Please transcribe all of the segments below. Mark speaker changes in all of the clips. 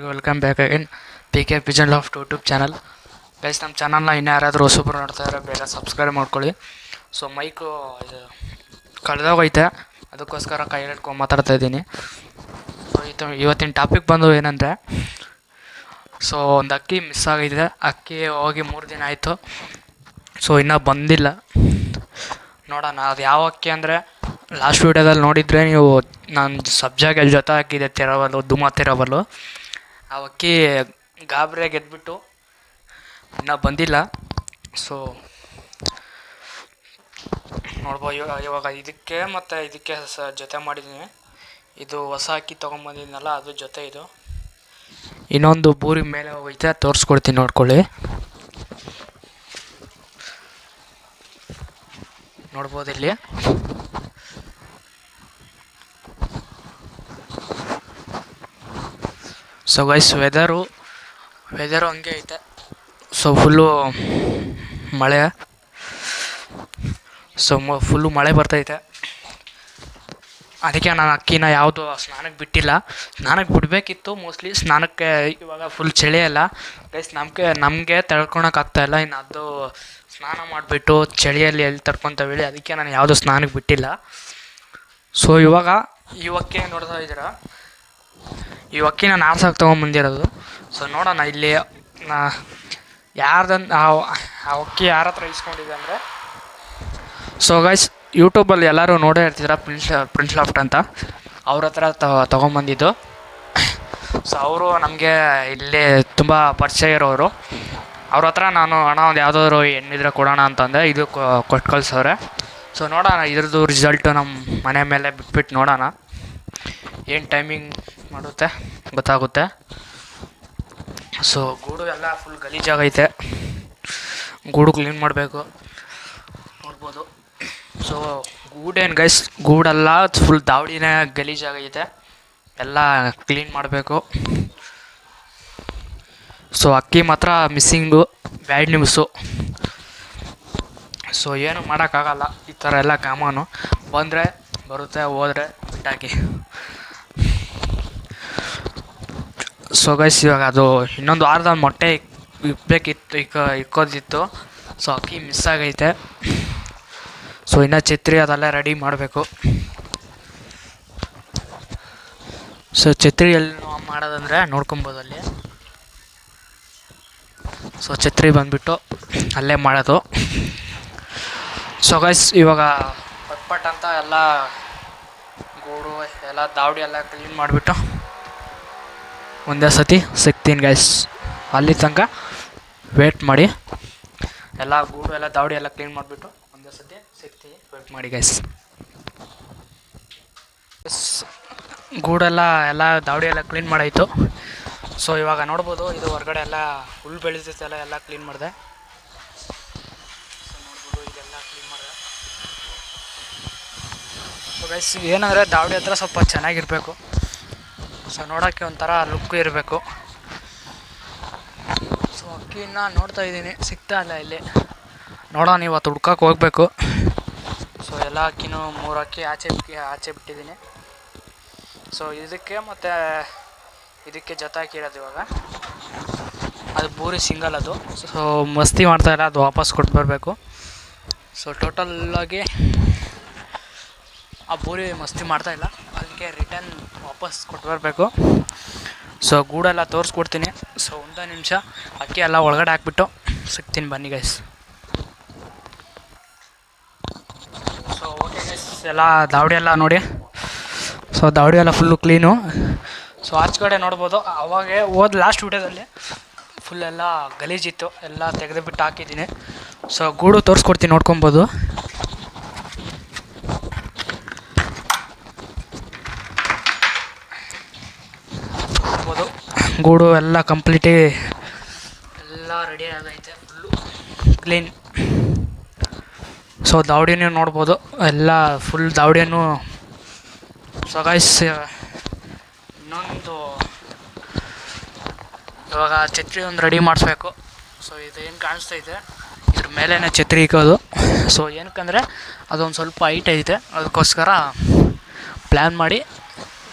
Speaker 1: Welcome back again P K pigeon loft YouTube channel guys ನಮ್ಮ ಚಾನಲ್ನ ಇನ್ನೂ ಯಾರಾದರೂ ಹೊಸಬ್ರು ನೋಡ್ತಾ ಇದ್ದಾರೆ ಬೇಗ ಸಬ್ಸ್ಕ್ರೈಬ್ ಮಾಡ್ಕೊಳ್ಳಿ. ಸೊ ಮೈಕು ಇದು ಕಳೆದೋಗೈತೆ. ಅದಕ್ಕೋಸ್ಕರ ಕೈ ಹಿಡ್ಕೊಂಡು ಮಾತಾಡ್ತಾ ಇದ್ದೀನಿ. ಸೊ ಇತ್ತು ಇವತ್ತಿನ ಟಾಪಿಕ್ ಬಂದು ಏನಂದರೆ ಸೊ ಒಂದು ಅಕ್ಕಿ ಮಿಸ್ ಆಗಿದೆ. ಅಕ್ಕಿ ಹೋಗಿ ಮೂರು ದಿನ ಆಯಿತು. ಸೊ ಇನ್ನೂ ಬಂದಿಲ್ಲ. ನೋಡೋಣ, ಅದು ಯಾವ ಅಕ್ಕಿ ಅಂದರೆ ಲಾಸ್ಟ್ ವೀಡಿಯೋದಲ್ಲಿ ನೋಡಿದರೆ ನೀವು ನಾನು ಸಬ್ಜಾಗೆ ಜೊತೆ ಹಾಕಿದೆ, ತೆರವಲು ದುಮಾ ತಿರವಲು. ಆ ಅಕ್ಕಿ ಗಾಬರಿಯಾಗಿ ಗೆದ್ಬಿಟ್ಟು ಇನ್ನೂ ಬಂದಿಲ್ಲ. ಸೊ ನೋಡ್ಬೋದು ಇವಾಗ ಇವಾಗ ಇದಕ್ಕೆ ಮತ್ತು ಇದಕ್ಕೆ ಸ, ಜೊತೆ ಮಾಡಿದ್ದೀನಿ ಇದು ಹೊಸ ಅಕ್ಕಿ ತೊಗೊಂಬಂದಿದ್ನಲ್ಲ ಅದ್ರ ಜೊತೆ ಇದು. ಇನ್ನೊಂದು ಬೂರಿ ಮೇಲೆ ಹೋಗೈತೆ, ತೋರಿಸ್ಕೊಡ್ತೀನಿ ನೋಡ್ಕೊಳ್ಳಿ. ನೋಡ್ಬೋದು ಇಲ್ಲಿ. ಸೊ ಗೈಸ್ ವೆದರು ವೆದರು ಹಂಗೆ ಐತೆ. ಸೊ ಫುಲ್ಲು ಮಳೆ. ಸೊ ಮ ಫುಲ್ಲು ಮಳೆ ಬರ್ತೈತೆ ಅದಕ್ಕೆ ನಾನು ಅಕ್ಕಿನ ಯಾವುದು ಸ್ನಾನಕ್ಕೆ ಬಿಟ್ಟಿಲ್ಲ. ಸ್ನಾನಕ್ಕೆ ಬಿಡಬೇಕಿತ್ತು ಮೋಸ್ಟ್ಲಿ ಸ್ನಾನಕ್ಕೆ ಇವಾಗ ಫುಲ್ ಚಳಿ ಅಲ್ಲ. ಗೈಸ್ ನಮಗೆ ನಮಗೆ ತಡ್ಕೊಳಕ್ಕಾಗ್ತಾಯಿಲ್ಲ ಇನ್ನು ಅದು ಸ್ನಾನ ಮಾಡಿಬಿಟ್ಟು ಚಳಿಯಲ್ಲಿ ಎಲ್ಲಿ ತಡ್ಕೊತೇಳಿ ಅದಕ್ಕೆ ನಾನು ಯಾವುದು ಸ್ನಾನಕ್ಕೆ ಬಿಟ್ಟಿಲ್ಲ. ಸೊ ಇವಾಗ ಇವಕ್ಕೆ ನೋಡ್ತಾ ಇದ್ದೀರಾ? ಈ ಅಕ್ಕಿ ನಾನು ಆರ್ಸಕ್ಕೆ ತೊಗೊಂಬಂದಿರೋದು. ಸೊ ನೋಡೋಣ ಇಲ್ಲಿ ಯಾರ್ದನ್ ಆ ಆ ಅಕ್ಕಿ ಯಾರ ಹತ್ರ ಇಸ್ಕೊಂಡಿದೆ ಅಂದರೆ. ಸೊ ಗೈಸ್ ಯೂಟ್ಯೂಬಲ್ಲಿ ಎಲ್ಲರೂ ನೋಡೇ ಇರ್ತಿದ್ರ ಪ್ರಿನ್ಸ್ ಪ್ರಿನ್ಸ್ ಲಾಫ್ಟ್ ಅಂತ? ಅವ್ರ ಹತ್ರ ತೊಗೊಂಬಂದಿದ್ದು. ಸೊ ಅವರು ನಮಗೆ ಇಲ್ಲಿ ತುಂಬ ಪರಿಚಯ ಇರೋರು. ಅವ್ರ ಹತ್ರ ನಾನು ಹಣ ಒಂದು ಯಾವುದಾದ್ರು ಹೆಣ್ಣಿದ್ರೆ ಕೊಡೋಣ ಅಂತಂದೆ. ಇದು ಕೊಟ್ಟು ಕಳ್ಸವ್ರೆ. ಸೊ ನೋಡೋಣ ಇದ್ರದ್ದು ರಿಸಲ್ಟು ನಮ್ಮ ಮನೆ ಮೇಲೆ ಬಿಟ್ಬಿಟ್ಟು ನೋಡೋಣ. ಏನು ಟೈಮಿಂಗ್ ಮಾಡುತ್ತೆ, ಗೊತ್ತಾಗುತ್ತೆ. ಸೊ ಗೂಡು ಎಲ್ಲ ಫುಲ್ ಗಲೀಜಾಗೈತೆ ಗೂಡು ಕ್ಲೀನ್ ಮಾಡಬೇಕು. ನೋಡ್ಬೋದು. ಸೊ ಗೂಡೇನು ಗೈಸ್ ಗೂಡೆಲ್ಲ ಫುಲ್ ದಾವಡಿನೇ ಗಲೀಜಾಗೈತೆ ಎಲ್ಲ ಕ್ಲೀನ್ ಮಾಡಬೇಕು. ಸೊ ಅಕ್ಕಿ ಮಾತ್ರ ಮಿಸ್ಸಿಂಗು ಬ್ಯಾಡ್ ನ್ಯೂಸು ಸೊ ಏನು ಮಾಡೋಕ್ಕಾಗಲ್ಲ. ಈ ಥರ ಎಲ್ಲ ಕಾಮಾನು. ಬಂದರೆ, ಬರುತ್ತೆ, ಹೋದ್ರೆ, ಬಿಟ್ಟಾಕಿ. ಸೊ ಗೈಸ್ ಇವಾಗ ಅದು ಇನ್ನೊಂದು ವಾರದ ಮೊಟ್ಟೆ ಇಕ್ ಇಕ್ಬೇಕಿತ್ತು ಇಕ್ಕ ಇಕ್ಕೋದಿತ್ತು. ಸೊ ಅಕ್ಕಿ ಮಿಸ್ ಆಗೈತೆ. ಸೊ ಇನ್ನು ಛತ್ರಿ ಅದೆಲ್ಲ ರೆಡಿ ಮಾಡಬೇಕು. ಸೊ ಛತ್ರಿ ಎಲ್ಲಿ ಮಾಡೋದಂದರೆ ನೋಡ್ಕೊಬೋದು ಅಲ್ಲಿ. ಸೊ ಛತ್ರಿ ಬಂದುಬಿಟ್ಟು ಅಲ್ಲೇ ಮಾಡೋದು. ಸೊ ಗೈಸ್ ಇವಾಗ ಪಟ್ ಪಟ್ ಅಂತ ಎಲ್ಲ ಗೂಡು, ಎಲ್ಲ ದಾವಡಿ ಎಲ್ಲ ಕ್ಲೀನ್ ಮಾಡಿಬಿಟ್ಟು ಒಂದೇ ಸತಿ ಸಿಗ್ತೀನಿ ಗೈಸ್ ಅಲ್ಲಿ ತನಕ ವೇಟ್ ಮಾಡಿ. ಎಲ್ಲ ಗೂಡು ಎಲ್ಲ ದಾವಡಿ ಎಲ್ಲ ಕ್ಲೀನ್ ಮಾಡಿಬಿಟ್ಟು ಒಂದೇ ಸತಿ ಸಿಗ್ತೀನಿ. ವೇಟ್ ಮಾಡಿ ಗೈಸ್ ಗೂಡೆಲ್ಲ ಎಲ್ಲ ದಾವಡಿ ಎಲ್ಲ ಕ್ಲೀನ್ ಮಾಡಾಯಿತು. ಸೊ ಇವಾಗ ನೋಡ್ಬೋದು ಇದು ಹೊರಗಡೆ ಎಲ್ಲ ಹುಲ್ಲು ಬೆಳೆದಿದ್ದೆಲ್ಲ ಎಲ್ಲ ಕ್ಲೀನ್ ಕ್ಲೀನ್ ಮಾಡಿದೆ. ಗೈಸ್ ಏನಂದರೆ ದಾವಡಿ ಹತ್ರ ಸ್ವಲ್ಪ ಚೆನ್ನಾಗಿರಬೇಕು. ಸೊ ನೋಡೋಕ್ಕೆ ಒಂಥರ ಲುಕ್ ಇರಬೇಕು. ಸೊ ಅಕ್ಕಿನ ನೋಡ್ತಾ ಇದ್ದೀನಿ. ಸಿಗ್ತಾ ಇಲ್ಲ ಇಲ್ಲಿ. ನೋಡೋಣ ಇವತ್ತು ಹುಡ್ಕಕ್ಕೆ ಹೋಗಬೇಕು. ಸೊ ಎಲ್ಲ ಅಕ್ಕಿನೂ ಮೂರು ಅಕ್ಕಿ ಆಚೆ ಆಚೆ ಬಿಟ್ಟಿದ್ದೀನಿ. ಸೊ ಇದಕ್ಕೆ ಮತ್ತು ಇದಕ್ಕೆ ಜೊತೆ ಹಾಕಿರೋದು ಇವಾಗ. ಅದು ಬೂರಿ ಸಿಂಗಲ್ ಅದು. ಸೊ ಮಸ್ತಿ ಮಾಡ್ತಾಯಿಲ್ಲ ಅದು ವಾಪಸ್ ಕೊಟ್ಟು ಬರಬೇಕು. ಸೊ ಟೋಟಲ್ಲಾಗಿ ಆ ಬೂರಿ ಮಸ್ತಿ ಮಾಡ್ತಾಯಿಲ್ಲ ಅದಕ್ಕೆ ರಿಟರ್ನ್ ವಾಪಸ್ ಕೊಟ್ಟು ಬರಬೇಕು. ಸೊ ಗೂಡೆಲ್ಲ ತೋರಿಸ್ಕೊಡ್ತೀನಿ. ಸೊ ಒಂದು ನಿಮಿಷ. ಅಕ್ಕಿ ಎಲ್ಲ ಒಳಗಡೆ ಹಾಕ್ಬಿಟ್ಟು ಸಿಗ್ತೀನಿ ಬನ್ನಿ ಗೈಸ್ ಸೊ ಓಕೆ ಗೈಸ್ ಎಲ್ಲ ದಾವಡಿ ಎಲ್ಲ ನೋಡಿ. ಸೊ ದಾವಡಿ ಎಲ್ಲ ಫುಲ್ಲು ಕ್ಲೀನು ಸೊ ಆಚೆ ಕಡೆ ನೋಡ್ಬೋದು. ಅವಾಗೆ ಹೋದ ಲಾಸ್ಟ್ ವಿಡಿಯೋದಲ್ಲಿ ಫುಲ್ಲೆಲ್ಲ ಗಲೀಜಿತ್ತು ಎಲ್ಲ ತೆಗೆದುಬಿಟ್ಟು ಹಾಕಿದ್ದೀನಿ. ಸೊ ಗೂಡು ತೋರಿಸ್ಕೊಡ್ತೀನಿ, ನೋಡ್ಕೊಬೋದು ನೋಡ್ಬೋದು ಗೂಡು ಎಲ್ಲ ಕಂಪ್ಲೀಟಿ ಎಲ್ಲ ರೆಡಿ ಆಗೈತೆ ಫುಲ್ಲು ಕ್ಲೀನ್ ಸೊ ದಾವಡಿನೂ ನೋಡ್ಬೋದು. ಎಲ್ಲ ಫುಲ್ ದಾವಡಿಯನ್ನು ಸೊ ಇನ್ನೊಂದು ಇವಾಗ ಛತ್ರಿ ಒಂದು ರೆಡಿ ಮಾಡಿಸ್ಬೇಕು. ಸೊ ಇದು ಏನು ಕಾಣಿಸ್ತೈತೆ ಇದ್ರ ಮೇಲೇ ಛತ್ರಿ ಇಕ್ಕೋದು. ಸೊ ಏನಕ್ಕಂದರೆ ಅದೊಂದು ಸ್ವಲ್ಪ ಹೈಟ್ ಐತೆ. ಅದಕ್ಕೋಸ್ಕರ ಪ್ಲ್ಯಾನ್ ಮಾಡಿ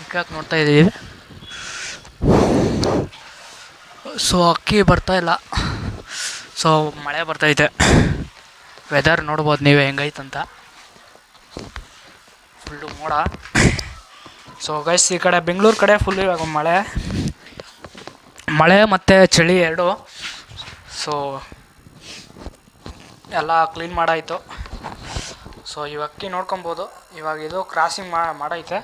Speaker 1: ಇಕ್ಕಕ್ಕೆ ನೋಡ್ತಾ ಇದ್ದೀವಿ. ಸೊ ಅಕ್ಕಿ ಬರ್ತಾ ಇಲ್ಲ. ಸೊ ಮಳೆ ಬರ್ತೈತೆ ವೆದರ್ ನೋಡ್ಬೋದು ನೀವೇ ಹೆಂಗೈತಂತ. ಫುಲ್ಲು ಮೋಡ. ಸೊ ಗೈಸ್ ಈ ಕಡೆ ಬೆಂಗಳೂರು ಕಡೆ ಫುಲ್ ಇವಾಗ ಮಳೆ. ಮಳೆ ಮತ್ತು ಚಳಿ ಎರಡು. ಸೊ ಎಲ್ಲ ಕ್ಲೀನ್ ಮಾಡಾಯಿತು. ಸೊ ಇವಾಗ ಅಕ್ಕಿ ನೋಡ್ಕೊಬೋದು. ಇವಾಗ ಇದು ಕ್ರಾಸಿಂಗ್ ಮಾಡೈತೆ.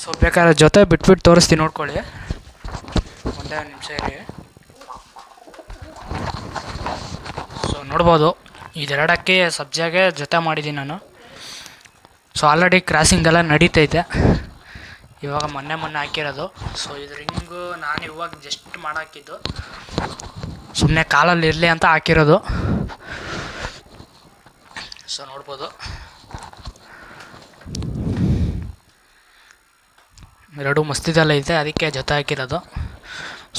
Speaker 1: ಸೊ ಬೇಕಾದ್ರೆ ಜೊತೆ ಬಿಟ್ಬಿಟ್ಟು ತೋರಿಸ್ತೀನಿ ನೋಡ್ಕೊಳ್ಳಿ. ಒಂದೇ ಒಂದು ನಿಮಿಷ ಇರಿ. ಸೊ ನೋಡ್ಬೋದು. ಇದೆರಡಕ್ಕೆ ಸಬ್ಜಿಯಾಗೆ ಜೊತೆ ಮಾಡಿದ್ದೀನಿ ನಾನು. ಸೊ ಆಲ್ರೆಡಿ ಕ್ರಾಸಿಂಗ್ ಎಲ್ಲ ನಡೀತೈತೆ. ಇವಾಗ ಮೊನ್ನೆ ಮೊನ್ನೆ ಹಾಕಿರೋದು. ಸೊ ಇದು ರಿಂಗು ನಾನು ಇವಾಗ ಜಸ್ಟ್ ಮಾಡಾಕಿದ್ದು. ಸುಮ್ಮನೆ ಕಾಲಲ್ಲಿ ಇರಲಿ ಅಂತ ಹಾಕಿರೋದು. ಸೊ ನೋಡ್ಬೋದು. ಎರಡು ಮಸ್ತಿದೆಲ್ಲ ಐತೆ ಅದಕ್ಕೆ ಜೊತೆ ಹಾಕಿರೋದು.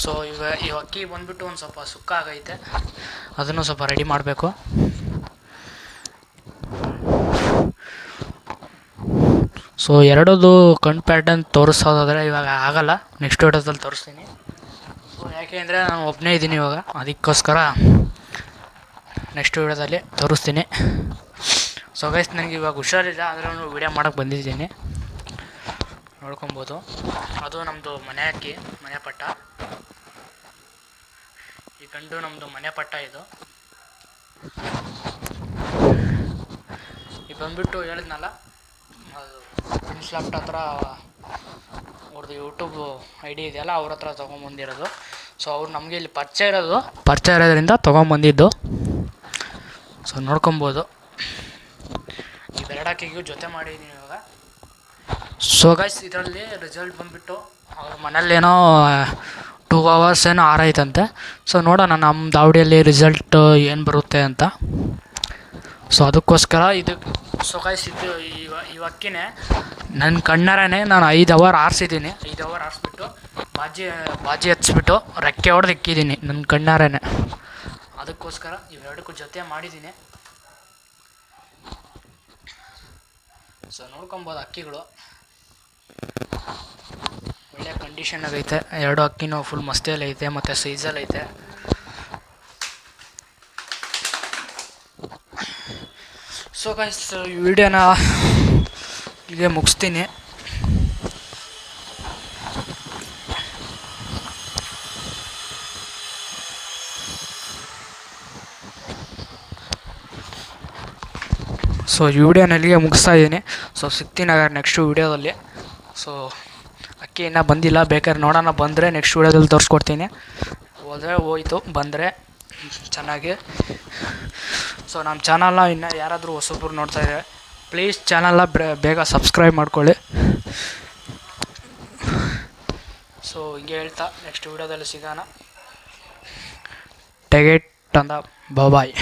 Speaker 1: ಸೊ ಇವ, ಈ ಅಕ್ಕಿ ಬಂದ್ಬಿಟ್ಟು ಒಂದು ಸ್ವಲ್ಪ ಸುಕ್ಕ ಆಗೈತೆ. ಅದನ್ನು ಸ್ವಲ್ಪ ರೆಡಿ ಮಾಡಬೇಕು. ಸೊ ಎರಡದು ಕಣ್ ಪ್ಯಾಟರ್ನ್ ತೋರಿಸೋದಾದರೆ ಇವಾಗ ಆಗಲ್ಲ. ನೆಕ್ಸ್ಟ್ ವಿಡಿಯೋದಲ್ಲಿ ತೋರಿಸ್ತೀನಿ. ಸೊ ಯಾಕೆ ಅಂದರೆ ನಾನು ಒಬ್ಬನೇ ಇದ್ದೀನಿ ಇವಾಗ. ಅದಕ್ಕೋಸ್ಕರ ನೆಕ್ಸ್ಟ್ ವಿಡಿಯೋದಲ್ಲಿ ತೋರಿಸ್ತೀನಿ. ಸೊ ಗೈಸ್ ನನಗೆ ಇವಾಗ ಹುಷಾರಿಲ್ಲ. ಆದ್ರೂ ವೀಡಿಯೋ ಮಾಡೋಕ್ಕೆ ಬಂದಿದ್ದೀನಿ. ನೋಡ್ಕೊಬೋದು. ಅದು ನಮ್ಮದು ಮನೆ ಅಕ್ಕಿ, ಮನೆ ಪಟ್ಟ. ಈ ಗಂಡು ನಮ್ಮದು ಮನೆ ಪಟ್ಟ ಇದು. ಈ ಬಂದ್ಬಿಟ್ಟು ಹೇಳಿದ್ನಲ್ಲ, ಅದು ಲ್ಯಾಪ್ಟ್ ಹತ್ರ ಅವ್ರದ್ದು ಯೂಟ್ಯೂಬ್ ಐ ಡಿ ಇದೆಯಲ್ಲ, ಅವ್ರ ಹತ್ರ ತೊಗೊಂಬಂದಿರೋದು. ಸೊ ಅವ್ರು ನಮಗೆ ಇಲ್ಲಿ ಪರಿಚಯ ಇರೋದು, ಪರಿಚಯ ಇರೋದ್ರಿಂದ ತೊಗೊಂಬಂದಿದ್ದು. ಸೊ ನೋಡ್ಕೊಬೋದು. ಈ ಬೆರಡಾಕಿಗೂ ಜೊತೆ ಮಾಡಿದ್ದೀನಿ ಇವಾಗ. ಸೊ ಗಾಯ್ಸ್ ಇದರಲ್ಲಿ ರಿಸಲ್ಟ್ ಬಂದುಬಿಟ್ಟು, ಅವ್ರ ಮನೇಲೇನೋ ಟೂ ಅವರ್ಸ್ ಏನೋ ಆರೈತಂತೆ ಸೊ ನೋಡೋಣ ನಮ್ಮ ದಾವಡಿಯಲ್ಲಿ ರಿಸಲ್ಟ್ ಏನು ಬರುತ್ತೆ ಅಂತ. ಸೊ ಅದಕ್ಕೋಸ್ಕರ ಇದು ಸೊ ಗಾಯ್ಸ್ ಇದು ಇವ ಇವಕ್ಕಿನೇ ನನ್ನ ಕಣ್ಣಾರನೇ ನಾನು ಐದು ಅವರ್ ಆರಿಸಿದ್ದೀನಿ ಐದು ಅವರ್ ಆರಿಸ್ಬಿಟ್ಟು, ಬಾಜಿ ಬಾಜಿ ಹಚ್ಬಿಟ್ಟು ರೆಕ್ಕೆ ಹೊಡೆದು ಇಕ್ಕಿದ್ದೀನಿ ನನ್ನ ಕಣ್ಣಾರೇ ಅದಕ್ಕೋಸ್ಕರ ಇವೆರಡಕ್ಕೂ ಜೊತೆ ಮಾಡಿದ್ದೀನಿ ಸೊ ನೋಡ್ಕೊಬೋದು ಅಕ್ಕಿಗಳು ಒಳ್ಳೆ ಕಂಡೀಷನ್ ಆಗೈತೆ ಎರಡು ಅಕ್ಕಿನೂ ಫುಲ್ ಮಸ್ತಿಯಲ್ಲಿ ಐತೆ, ಮತ್ತು ಸೈಜಲ್ಲಿ ಐತೆ. ಸೊ ಗೈಸ್ ಈ ವಿಡಿಯೋನ ಇಲ್ಲಿಗೆ ಮುಗಿಸ್ತೀನಿ. ಸೊ ಈ ವಿಡಿಯೋನ ಇಲ್ಲಿಗೆ ಮುಗಿಸ್ತಾ ಇದ್ದೀನಿ. ಸೊ ಸಿಗ್ತೀನಿ ಹಾಗಾದ್ರೆ ನೆಕ್ಸ್ಟು ವಿಡಿಯೋದಲ್ಲಿ ಸೊ ಅಕ್ಕಿ ಇನ್ನೂ ಬಂದಿಲ್ಲ. ಬೇಕಾದ್ರೆ ನೋಡೋಣ. ಬಂದರೆ ನೆಕ್ಸ್ಟ್ ವೀಡಿಯೋದಲ್ಲಿ ತೋರಿಸ್ಕೊಡ್ತೀನಿ. ಹೋದರೆ ಹೋಯ್ತು. ಬಂದರೆ ಚೆನ್ನಾಗಿ. ಸೊ ನಮ್ಮ ಚಾನಲ್ನ ಇನ್ನು ಯಾರಾದರೂ ಹೊಸಬ್ರು ನೋಡ್ತಾ ಇದ್ದಾರೆ ಪ್ಲೀಸ್ ಚಾನಲ್ನ ಬೇಗ ಸಬ್ಸ್ಕ್ರೈಬ್ ಮಾಡ್ಕೊಳ್ಳಿ. ಸೊ ಹಿಂಗೆ ಹೇಳ್ತಾ ನೆಕ್ಸ್ಟ್ ವಿಡಿಯೋದಲ್ಲಿ ಸಿಗೋಣ. ಟೆಗೆಟ್ ಅಂದ ಬಾಯ್